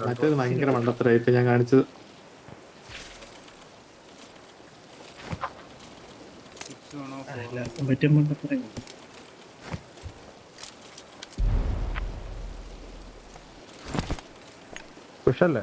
മറ്റേത് ഭയങ്കര മണ്ടത്തരായിട്ട് ഞാൻ കാണിച്ചത്. പറ്റുമ്പോൾ പറയും പുഷല്ലേ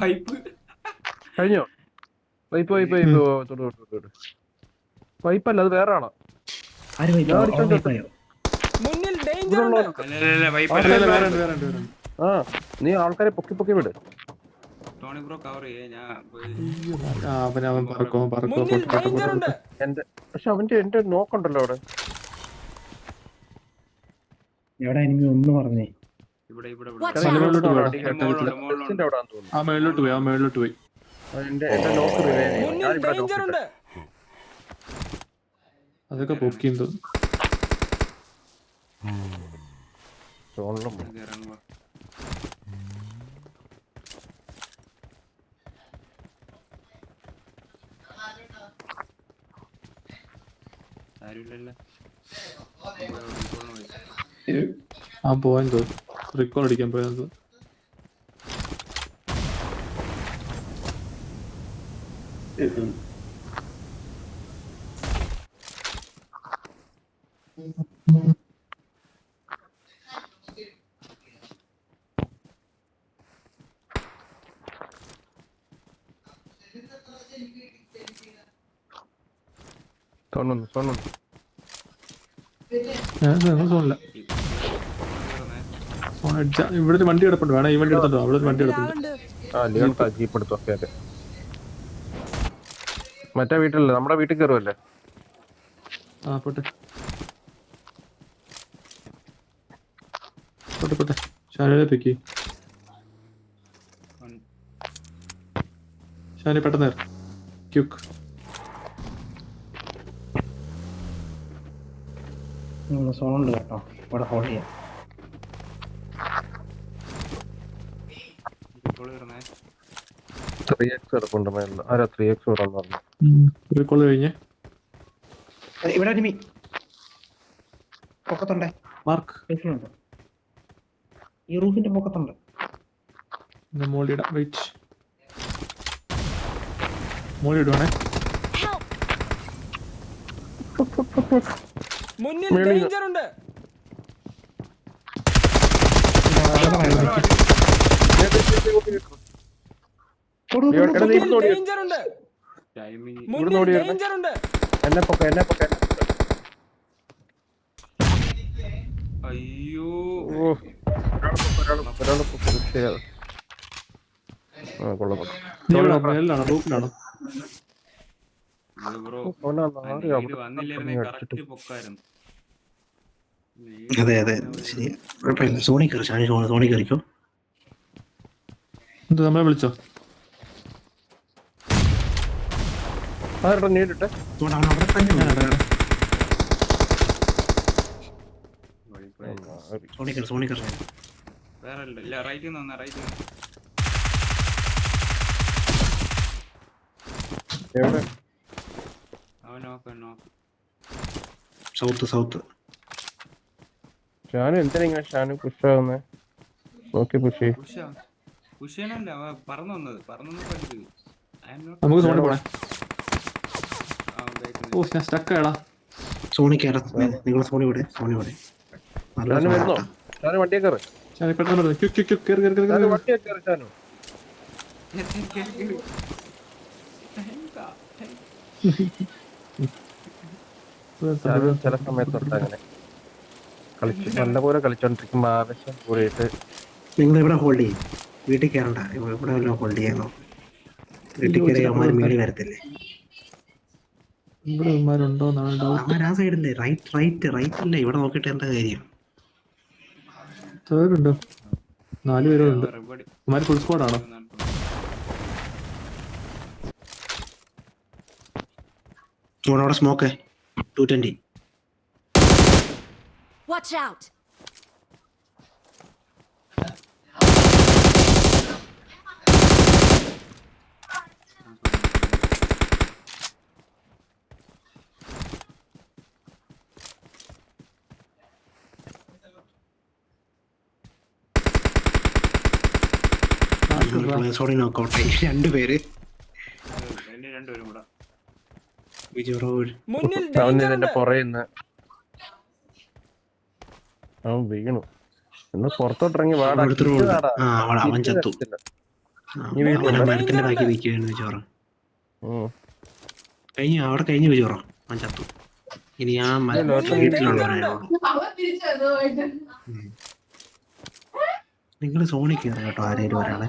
വൈപ്പ്. Wipe wipe wipe. കേട്ടോ, മുകളിലുണ്ട്, അല്ല. ബസ്സിന്റെ വേറെ തോന്നുന്നു ആ പൊക്കി പൊക്കി വിട്. മേളിലോട്ട് പോയി. അത് എന്റെ എന്റെ നോക്ക് ഒന്ന് ചെയ്യണം ഞാനിവിടെ നോക്കിട്ട് അതൊക്കെ പൊക്കിയും ആ പോവാൻ തോന്നുന്നു. റിക്കോൾ അടിക്കാൻ പോയത് സോണുന്നു സോണുന്നു ഞാൻ സോണില്ല ഇവിടെ ഒരു വണ്ടി കിടപ്പുണ്ട് വേണം ഈ വണ്ടി എടുത്തോ അവിടെ ഒരു വണ്ടി ജീപ്പ് എടുത്തു ഓക്കെ ഓക്കെ മറ്റേ വീട്ടിലല്ലേ? നമ്മുടെ വീട്ടിൽ കയറുമല്ലേ ആ പോട്ടെ. പോട്ടെ പോട്ടെ. ഷാനിനെ പിക്ക് ഷാനി പെട്ടെന്ന് ക്യുക്ക്. സോണുണ്ട് കേട്ടോ. ഇവിടെ ഹോൾഡ് ചെയ്യാം. ത്രീ എക്സ് കിടപ്പുണ്ട് മേളിൽ. ആരാ ത്രീ എക്സ് വിടാന്ന് പറഞ്ഞു റിക്കോൾ കഴിഞ്ഞ്. ഇവിടെ അനിമി പൊക്കത്തുണ്ടേ. മാർക്ക്. ഈ റൂഫിന്റെ പൊക്കത്തുണ്ട്. മോളിടാം വെയിറ്റ് മോളിടുവാണേ Help! ഡേഞ്ചർ ലിയോൺ, എന്നെ പൊക്ക എന്നെ പൊക്ക എന്നെ പൊക്ക. അയ്യോ ഓ പൊക്ക, ഒരാൾ. ആ കൊള്ളാം കൊള്ളാം അതെ അതെ ശരി കുഴപ്പമില്ല സോണി കയറി സോണി സോണി കയറിക്കോ എന്ത് നമ്മളെ വിളിച്ചോ ആരുടെ നേരിട്ടെ സോണ അവൻ അവിടെ തന്നെ ഞാൻ ഇടാം, ഇടാം. സോണി കയറി നമ്മളെ വിളിച്ചോ? വേറെ ഇല്ല ഇല്ല റൈറ്റ് നിന്ന് റൈറ്റ് എവിടെ? അവൻ നോക്ക് നോക്ക് സൗത്ത് സൗത്ത് ഷാനു എന്തിനാ ഇങ്ങനെ ഷാനു പുഷ് ആവുന്നേ? നോക്കി പുഷ് ചെയ്യ്. പറന്നു വന്നത് പറന്നു നമുക്ക് സോണി പോണേ. ഓ ഞാൻ സ്റ്റക്കായടാ സോണി കയറാം നിങ്ങൾ സോണി വിടെ സോണി വിടെ. ചില സമയത്തുണ്ട് അങ്ങനെ. കളിച്ച് നല്ലപോലെ കളിച്ചോണ്ടിരിക്കുമ്പോ ആവശ്യം കൂടിയിട്ട്. നിങ്ങൾ ഇവിടെ ഹോൾഡ് ചെയ്യും? വീട്ടിൽ കയറണ്ട. ഇവിടെ വല്ലതും ഹോൾഡ് ചെയ്യാനോ വീട്ടിൽ കയറി അവന്മാർ മേളിൽ വരത്തില്ലേ? ഇവിടെ എന്നാണ് ഡൗട്ട് അവന്മാർ ആ സൈഡല്ലേ? റൈറ്റ് റൈറ്റ് റൈറ്റ് അല്ലേ ഇവിടെ നോക്കിയിട്ട് എന്താ കാര്യം? നാല് പേരുണ്ട് അവന്മാർ ഫുൾ സ്ക്വാഡ് ആണോ? ഇവിടെ അവിടെ smoke two twenty Watch out! Sorry നോക്കോട്ടെ രണ്ടുപേര് ഇനി രണ്ടുപേരും കൂടെ. അവൻ വീണു. ഒന്ന് പുറത്തോട്ടിറങ്ങി അവൻ ചത്തു. മരത്തിന്റെ ബാക്കി വിജോറ. അവിടെ കഴിഞ്ഞു വിജോറ അവൻ ചത്തു. ഇനി ആ നിങ്ങൾ സോണി കേട്ടോ ആരേലും ഒരാളെ.